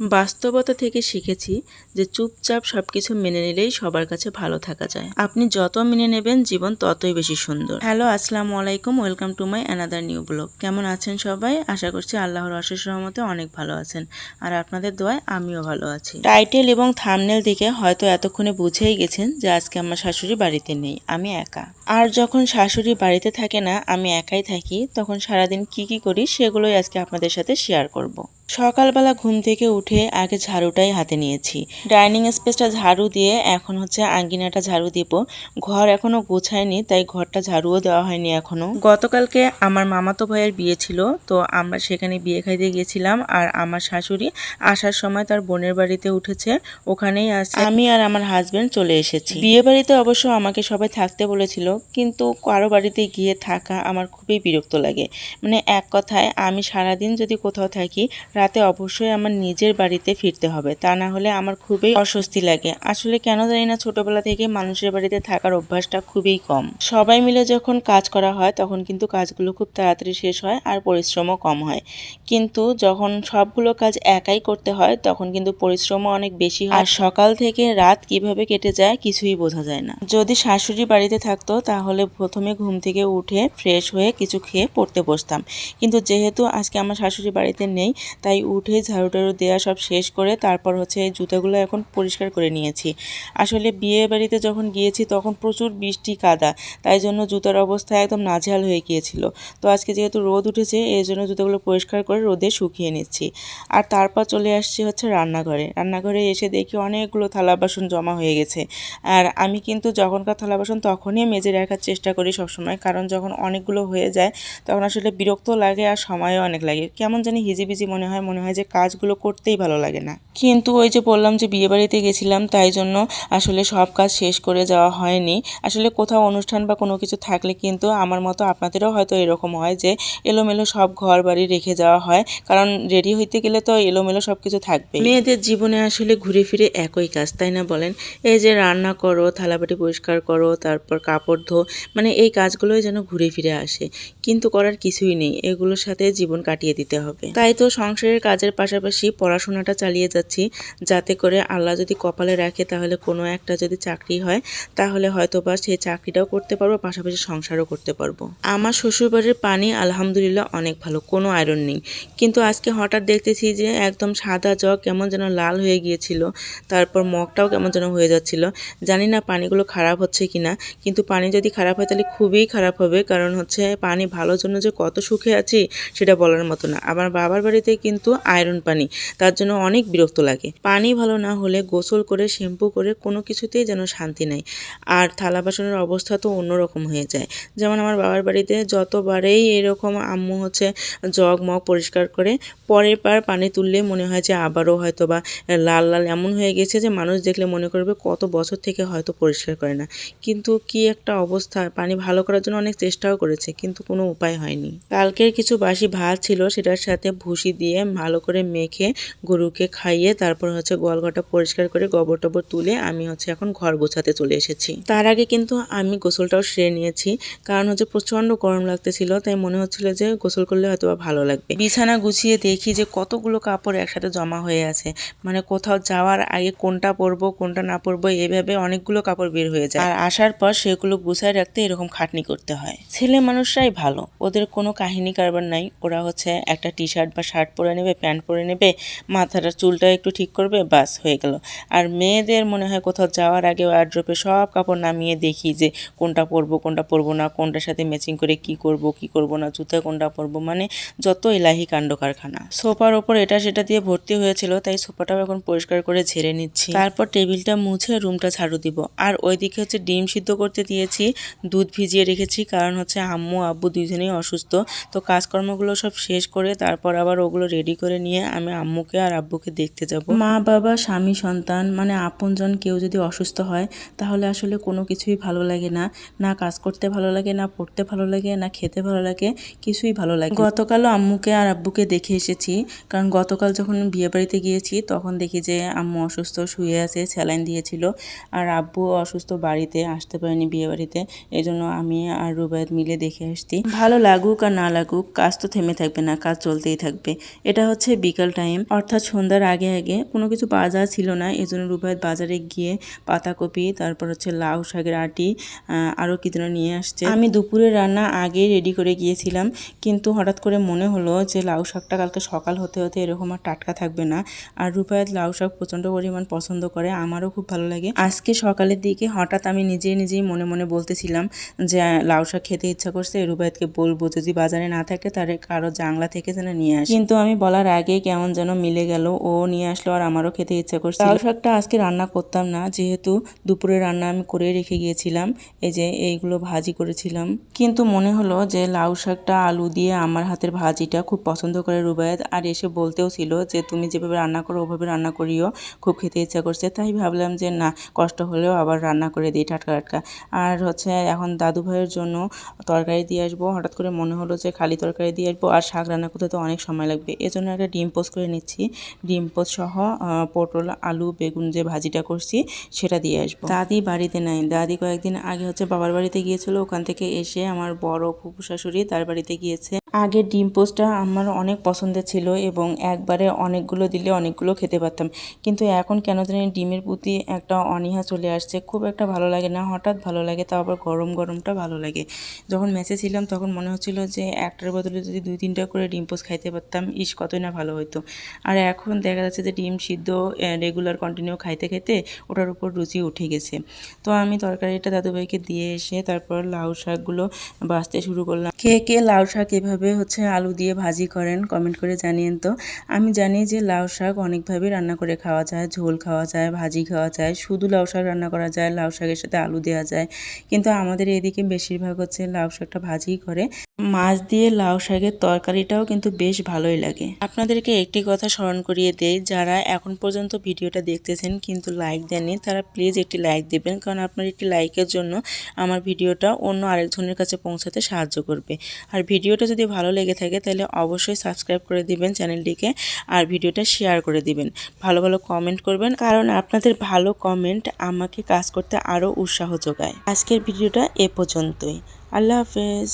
বাস্তবতা থেকে শিখেছি যে চুপচাপ সব কিছু মেনে নিলেই সবার কাছে ভালো থাকা যায়। আপনি যত মেনে নেবেন, জীবন ততই বেশি সুন্দর। হ্যালো, আসসালামু আলাইকুম, welcome to my another new blog. কেমন আছেন সবাই? আশা করছি আল্লাহর অশেষ রহমতে অনেক ভালো আছেন। আর আপনাদের দোয়ায় আমিও ভালো আছি। টাইটেল এবং থামনেল দেখে হয়তো এতক্ষণে বুঝেই গেছেন যে আজকে আমার শাশুড়ি বাড়িতে নেই, আমি একা। আর যখন শাশুড়ি বাড়িতে থাকে না, আমি একাই থাকি, তখন সারাদিন কি কি করি, সেগুলোই আজকে আপনাদের সাথে শেয়ার করব। সকালবেলা ঘুম থেকে উঠে আগে ঝাড়ুটাই হাতে নিয়েছি। ডাইনিং স্পেসটা ঝাড়ু দিয়ে এখন হচ্ছে আঙ্গিনাটা ঝাড়ু দিব। ঘর এখনও গোছায়নি, তাই ঘরটা ঝাড়ুও দেওয়া হয়নি এখনও। গতকালকে আমার মামাতো ভাইয়ের বিয়ে ছিল, তো আমরা সেখানে বিয়ে খাইতে গিয়েছিলাম আর আমার শাশুড়ি আসার সময় তার বোনের বাড়িতে উঠেছে, ওখানেই আছে। আমি আর আমার হাজবেন্ড চলে এসেছি। বিয়ে বাড়িতে অবশ্য আমাকে সবাই থাকতে বলেছিল, কিন্তু কারও বাড়িতে গিয়ে থাকা আমার খুবই বিরক্ত লাগে। মানে এক কথায় আমি সারাদিন যদি কোথাও থাকি রাতে অবশ্যই আমার নিজের বাড়িতে ফিরতে হবে। তা না হলে আমার খুবই অস্বস্তি লাগে। আসলে কেন জানি না ছোটবেলা থেকে মানুষের বাড়িতে থাকার অভ্যাসটা খুবই কম। সবাই মিলে যখন কাজ করা হয়, তখন কিন্তু কাজগুলো খুব তাড়াতাড়ি শেষ হয় আর পরিশ্রমও কম হয়। কিন্তু যখন সবগুলো কাজ একাই করতে হয়, তখন কিন্তু পরিশ্রমও অনেক বেশি হয়। আর সকাল থেকে রাত কীভাবে কেটে যায় কিছুই বোঝা যায় না। যদি শাশুড়ি বাড়িতে থাকতো, তাহলে প্রথমে ঘুম থেকে উঠে ফ্রেশ হয়ে কিছু খেয়ে পড়তে বসতাম। কিন্তু যেহেতু আজকে আমার শাশুড়ি বাড়িতে নেই তাই উঠে ঝাড়ু টাড়ু দেওয়া সব শেষ করে তারপর হচ্ছে এই জুতাগুলো এখন পরিষ্কার করে নিয়েছি। আসলে বিয়ে বাড়িতে যখন গিয়েছি তখন প্রচুর বৃষ্টি, কাদা, তাই জন্য জুতার অবস্থা একদম নাজেহাল হয়ে গিয়েছিল। তো আজকে যেহেতু রোদ উঠেছে, এই জন্য জুতোগুলো পরিষ্কার করে রোদে শুকিয়ে নিচ্ছি। আর তারপর চলে আসছি হচ্ছে রান্নাঘরে। রান্নাঘরে এসে দেখি অনেকগুলো থালা বাসন জমা হয়ে গেছে। আর আমি কিন্তু যখনকার থালা বাসন তখনই মেজে রাখার চেষ্টা করি সবসময়, কারণ যখন অনেকগুলো হয়ে যায় তখন আসলে বিরক্ত লাগে আর সময়ও অনেক লাগে। কেমন জানি হিজিবিজি মনে হয় মনে হয় যে কাজগুলো করতেই ভালো লাগে না। কিন্তু ওই যে বললাম যে বিয়েবাড়িতে গেছিলাম, তাই জন্য আসলে সব কাজ শেষ করে যাওয়া হয়নি। আসলে কোথাও অনুষ্ঠান বা কোনো কিছু থাকলে কিন্তু আমার মতো আপনাদেরও হয়তো এরকম হয় যে এলোমেলো সব ঘর বাড়ি রেখে যাওয়া হয়। কারণ রেডি হইতে গেলে তো এলোমেলো সব কিছু থাকবে মেয়েদের জীবনে আসলে ঘুরে ফিরে একই কাজ, তাই না বলেন? এই যে রান্না করো, থালাবাটি পরিষ্কার করো, তারপর কাপড় ধো মানে এই কাজগুলোই যেন ঘুরে ফিরে আসে। কিন্তু করার কিছুই নেই, এগুলোর সাথে জীবন কাটিয়ে দিতে হবে। তাই তো সংসারের কাজের পাশাপাশি পড়াশোনাটা চালিয়ে যাচ্ছি। যাতে করে আল্লাহ যদি কপালে রাখে, তাহলে কোনো একটা যদি চাকরি হয়, তাহলে হয়তো বা সেই চাকরিটাও করতে পারব, পাশাপাশি সংসারও করতে পারব। আমার শ্বশুরবাড়ির পানি আলহামদুলিল্লাহ অনেক ভালো, কোনো আয়রন নেই। কিন্তু আজকে হঠাৎ দেখতেছি যে একদম সাদা জগ কেমন যেন লাল হয়ে গিয়েছিল, তারপর মগটাও কেমন যেন হয়ে যাচ্ছিল। জানি না পানিগুলো খারাপ হচ্ছে কি না কিন্তু পানি যদি খারাপ হয় তাহলে খুবই খারাপ হবে, কারণ হচ্ছে পানি ভালোর জন্য যে কত সুখে আছি, সেটা বলার মতো না। আমার বাবার বাড়িতে কিন্তু আয়রন পানি, তার জন্য অনেক বিরক্ত লাগে। পানি ভালো না হলে গোসল করে, শ্যাম্পু করে কোনো কিছুতেই যেন শান্তি নাই। আর থালা বাসনের অবস্থা তো অন্যরকম হয়ে যায়। যেমন আমার বাবার বাড়িতে যতবারেই এরকম আম্মু হচ্ছে জগ মগ পরিষ্কার করে, পরের বার পানি তুললে মনে হয় যে আবারও হয়তো বা লাল লাল এমন হয়ে গেছে যে মানুষ দেখলে মনে করবে কত বছর থেকে হয়তো পরিষ্কার করে না। কিন্তু কি একটা অবস্থা, পানি ভালো করার জন্য অনেক চেষ্টাও করেছে, কিন্তু কোনো উপায় হয়নি। কালকের কিছু বাসি ভাত ছিল, সেটার সাথে ভুসি দিয়ে ভালো করে মেখে গরুকে খাইয়ে তারপর হচ্ছে গোয়াল গোয়ালঘরটা পরিষ্কার করে গোবর টবর তুলে আমি হচ্ছে এখন ঘর গোছাতে চলে এসেছি। তার আগে কিন্তু আমি গোসলটাও সেরে নিয়েছি, কারণ হচ্ছে প্রচণ্ড গরম লাগতেছিল, তাই মনে হচ্ছিল যে গোসল করলে হয়তো ভালো লাগবে। বিছানা গুছিয়ে দেখি যে কতগুলো কাপড় একসাথে জমা হয়ে আছে মানে কোথাও যাওয়ার আগে কোনটা পরবো, কোনটা না পরবো, এভাবে অনেকগুলো কাপড় বের হয়ে যায়। আর আসার পর সেগুলো গুছায় রাখতে এরকম খাটনি করতে হয়। ছেলে মানুষরাই ভালো, ওদের কোনো কাহিনী কারবার নাই, ওরা হচ্ছে একটা টি শার্ট বা শার্ট পরে নেবে, প্যান্ট পরে নেবে মাথাটা চুলটা একটু ঠিক করবে, বাস হয়ে গেল। আর মেয়েদের মনে হয় কোথাও যাওয়ার আগে ওয়ার্ড্রোপে সব কাপড় নামিয়ে দেখি যে কোনটা পরবো কোনটা পরবো না, কোনটার সাথে ম্যাচিং করে কি করব কি করব না, জুতা কোনটা পরবো মানে যত এলাহি কাণ্ড কারখানা। সোফার ওপর এটা সেটা দিয়ে ভর্তি হয়েছিল, তাই সোফাটাও এখন পরিষ্কার করে ঝেড়ে নিচ্ছি। তারপর টেবিলটা মুছে রুমটা ঝাড়ু দিব। আর ওইদিকে হচ্ছে ডিম সিদ্ধ করতে দিয়েছি, দুধ ভিজিয়ে রেখেছি, কারণ হচ্ছে আম্মু, আব্বু দুইজনেই অসুস্থ। তো কাজকর্মগুলো সব শেষ করে তারপর আবার ওগুলো রেডি করে নিয়ে আমি আম্মুকে আর আব্বুকে দেখতে যাব। মা, বাবা, স্বামী, সন্তান মানে আপনজন কেউ যদি অসুস্থ হয়, তাহলে আসলে কোনো কিছুই ভালো লাগে না। না কাজ করতে ভালো লাগে, না পড়তে ভালো লাগে, না খেতে ভালো লাগে, কিছুই ভালো লাগে গতকালও আম্মুকে আর আব্বুকে দেখে এসেছি, কারণ গতকাল যখন বিয়ে বাড়িতে গিয়েছি, তখন দেখি যে আম্মু অসুস্থ শুয়ে আছে, স্যালাইন দিয়েছিল। আর আব্বু অসুস্থ বাড়িতে আসতে পারেনি বিয়ে বাড়িতে এই জন্য আমি আর রুবায়ত মিলে দেখে আসছি। ভালো লাগুক আর না লাগুক, কাজ তো থেমে থাকবে না, কাজ চলতেই থাকবে। এটা হচ্ছে বিকাল টাইম। অর্থাৎ সন্ধ্যার আগে আগে কোনো কিছু বাজার ছিল না এই জন্য রুবায়ত বাজারে গিয়ে পাতাকপি, তারপর হচ্ছে লাউ শাকের আটি আরও কি যেন নিয়ে আসছে। আমি দুপুরে রান্না আগে রেডি করে গিয়েছিলাম, কিন্তু হঠাৎ করে মনে হলো যে লাউ শাকটা কালকে সকাল হতে হতে এরকম আর টাটকা থাকবে না। আর রুবায়ত লাউ শাক প্রচণ্ড পরিমাণ পছন্দ করে, আমারও খুব ভালো লাগে। আজকে সকালের দিকে হঠাৎ আমি নিজেই নিজেই মনে মনে বলতেছিলাম যে লাউ শাক খেতে ইচ্ছা করছে, রুবায়তকে বলব, যদি বাজারে না থাকে তাহলে কারও জাংলা থেকে যেন নিয়ে আসে। কিন্তু আমি বলার আগে কেমন যেন মিলে গেল। ও নিয়ে আসলো আর আমারও খেতে ইচ্ছা করছে লাউ শাকটা আজকে রান্না করতাম না, যেহেতু দুপুরে রান্না আমি করে রেখে গিয়েছিলাম, এই যে এইগুলো ভাজি করেছিলাম। কিন্তু মনে হলো যে লাউ শাকটা আলু দিয়ে আমার হাতের ভাজিটা খুব পছন্দ করে রুবায়ত, আর এসে বলতেও ছিল যে তুমি যেভাবে রান্না করো ওভাবে রান্না করিও, খুব খেতে ইচ্ছা করছে। তাই ভাবলাম যে না, কষ্ট হলেও আবার রান্না করে দিই, টাটকা টাটকা। আর হচ্ছে এখন দাদু ভাইয়ের জন্য তরকারি দিয়ে আসব। হঠাৎ করে মনে হলো যে খালি তরকারি দিয়ে আসব, আর শাক রান্না করতে তো অনেক সময় লাগবে। এজন্য একটা ডিম পোস্ট করে নিচ্ছি। ডিম পোস্ট সহ পটল, আলু, বেগুন যে ভাজিটা করছি, সেটা দিয়ে আসব। দাদি বাড়িতে নাই। দাদি কয়েকদিন আগে হচ্ছে বাবার বাড়িতে গিয়েছিল। ওখান থেকে এসে আমার বড় ফুপু শাশুড়ি তার বাড়িতে গিয়েছে। আগে ডিম পোস্টটা আমার অনেক পছন্দের ছিল এবং একবারে অনেকগুলো দিলে অনেকগুলো খেতে পারতাম। কিন্তু এখন কেন জানি ডিমের প্রতি একটা অনীহা চলে আসছে। খুব একটা ভালো লাগে না, হঠাৎ ভালো লাগে, তাও আবার গরম গরমটা ভালো লাগে। যখন ম্যাচে ছিলাম তখন মনে হচ্ছিল যে একটার বদলে যদি দুই তিনটা করে ডিম পোস্ট খাইতে পারতাম, ইস কতই না ভালো হতো আর এখন দেখা যাচ্ছে যে ডিম সিদ্ধ রেগুলার কন্টিনিউ খাইতে খাইতে ওটার উপর রুচি উঠে গেছে। তো আমি তরকারিটা দাদুভাইকে দিয়ে এসে তারপর লাউ শাকগুলো বাছতে শুরু করলাম। কে কে লাউ শাক এভাবে হচ্ছে আলু দিয়ে ভাজি করেন কমেন্ট করে জানিয়েন তো। আমি জানি যে লাউ শাক অনেকভাবে রান্না করে খাওয়া যায়, ঝোল খাওয়া যায়, ভাজি খাওয়া যায়, শুধু লাউ শাক রান্না করা যায়, লাউ শাকের সাথে আলু দেওয়া যায়। কিন্তু আমাদের এদিকে বেশিরভাগ হচ্ছে লাউ শাকটা ভাজিই করে। মাছ দিয়ে লাউ শাকের তরকারিটাও কিন্তু বেশ ভালোই লাগে। আপনাদেরকে একটি কথা স্মরণ করিয়ে দেয় যারা এখন পর্যন্ত ভিডিওটা দেখতেছেন কিন্তু লাইক দেননি, তারা প্লিজ একটি লাইক দেবেন, কারণ আপনার একটি লাইকের জন্য আমার ভিডিওটা অন্য আরেকজনের কাছে পৌঁছাতে সাহায্য করবে। আর ভিডিওটা যদি ভালো লেগে থাকে তাহলে অবশ্যই সাবস্ক্রাইব করে দিবেন চ্যানেলটিকে আর ভিডিওটা শেয়ার করে দিবেন। ভালো ভালো কমেন্ট করবেন কারণ আপনাদের ভালো কমেন্ট আমাকে কাজ করতে আরও উৎসাহ যোগায়। আজকের ভিডিওটা এ পর্যন্তই। আল্লাহ হাফেজ।